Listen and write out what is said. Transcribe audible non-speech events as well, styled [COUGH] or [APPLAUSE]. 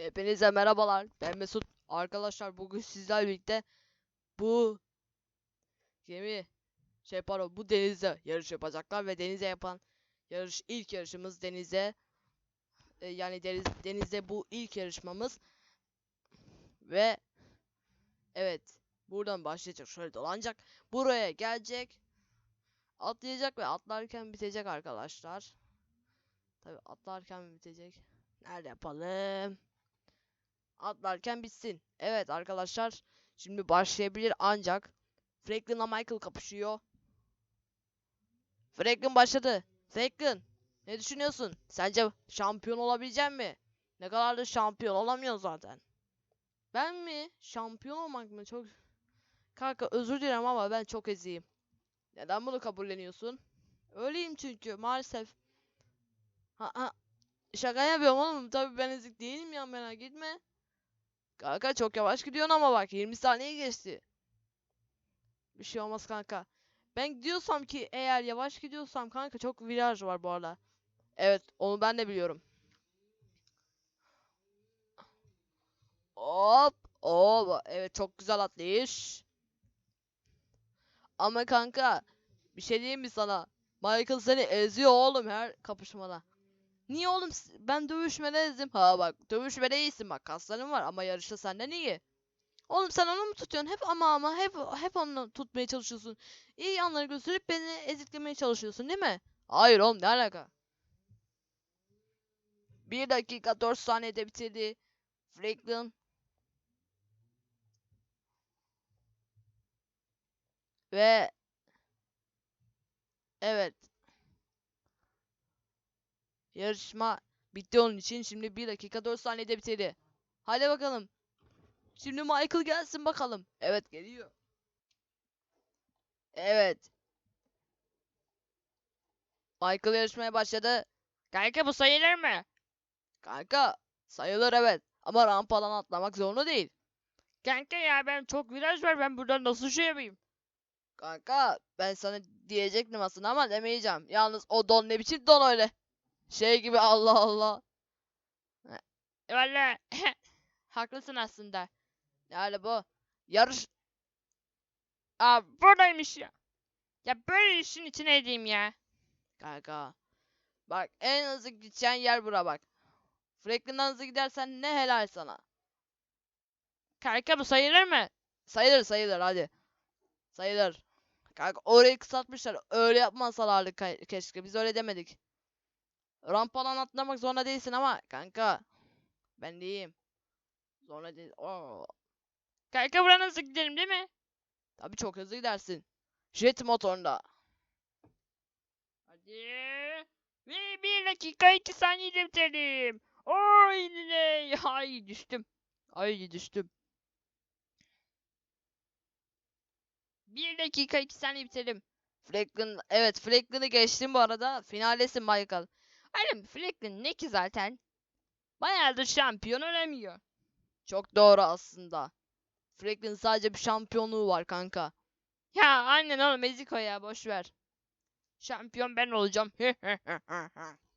Hepinize merhabalar. Ben Mesut. Arkadaşlar bugün sizlerle birlikte bu gemi şey pardon bu denizde yarış yapacaklar ve denize yapan yarış ilk yarışımız denize e, yani deniz, denizde bu ilk yarışmamız ve evet buradan başlayacak. Şöyle dolanacak. Buraya gelecek. Atlayacak ve atlarken bitecek arkadaşlar. Tabi atlarken bitecek. Nerede yapalım atlarken bitsin. Evet arkadaşlar şimdi başlayabilir ancak Franklin'la Michael kapışıyor. Franklin başladı. Franklin ne düşünüyorsun? Sence şampiyon olabilecek mi? Ne kadar da şampiyon olamıyor zaten. Ben mi? Şampiyon olmak mı? Çok Kanka özür dilerim ama ben çok eziyim. Neden bunu kabulleniyorsun? Öyleyim çünkü maalesef. Ha, ha. Şaka yapıyorum oğlum. Tabii ben ezik değilim ya merak etme. Kanka çok yavaş gidiyorsun ama bak 20 saniye geçti. Bir şey olmaz kanka. Ben gidiyorsam ki eğer yavaş gidiyorsam kanka çok viraj var bu arada. Evet onu ben de biliyorum. Hop hop evet çok güzel atlayış. Ama kanka bir şey diyeyim mi sana? Michael seni eziyor oğlum her kapışmada. Niye oğlum ben dövüşmede ezdim. Ha bak dövüşmede iyisin bak kasların var ama yarışta senden iyi. Oğlum sen onu mu tutuyorsun? Hep ama ama hep hep onu tutmaya çalışıyorsun. İyi yanları gösterip beni eziklemeye çalışıyorsun değil mi? Hayır oğlum ne alaka? 1 dakika 4 saniyede bitirdi. Franklin. Ve evet. Yarışma bitti onun için. Şimdi 1 dakika 4 saniyede bitirdi. Hadi bakalım. Şimdi Michael gelsin bakalım. Evet geliyor. Evet. Michael yarışmaya başladı. Kanka bu sayılır mı? Kanka sayılır evet. Ama rampadan atlamak zorunda değil. Kanka ya ben çok viraj var ben buradan nasıl şey yapayım? Kanka ben sana diyecektim aslında ama demeyeceğim. Yalnız o don ne biçim don öyle. Şey gibi Allah Allah. E Valla [LAUGHS] haklısın aslında. Yani bu yarış Aa buradaymış ya. Ya böyle işin içine edeyim ya. kanka. Bak en hızlı gideceğin yer bura bak. Franklin'den hızlı gidersen ne helal sana. Kanka bu sayılır mı? Sayılır sayılır hadi. Sayılır. Kanka orayı kısaltmışlar. Öyle yapmasalardı keşke. Biz öyle demedik. Rampadan atlamak zorunda değilsin ama kanka. Ben diyeyim. Zorunda değil. Oo. Kanka buradan nasıl gidelim değil mi? Tabii çok hızlı gidersin. Jet motorunda. Hadi. Ve bir dakika iki saniyede bitirdim. Oy ne? [LAUGHS] Ay düştüm. Ay düştüm. Bir dakika iki saniye bitirdim. Franklin evet Franklin'i geçtim bu arada. Finalesin Michael. Oğlum Franklin ne ki zaten? Bayağıdır şampiyon olamıyor. Çok doğru aslında. Franklin sadece bir şampiyonluğu var kanka. Ya aynen oğlum ezik o ya boş ver. Şampiyon ben olacağım. [LAUGHS]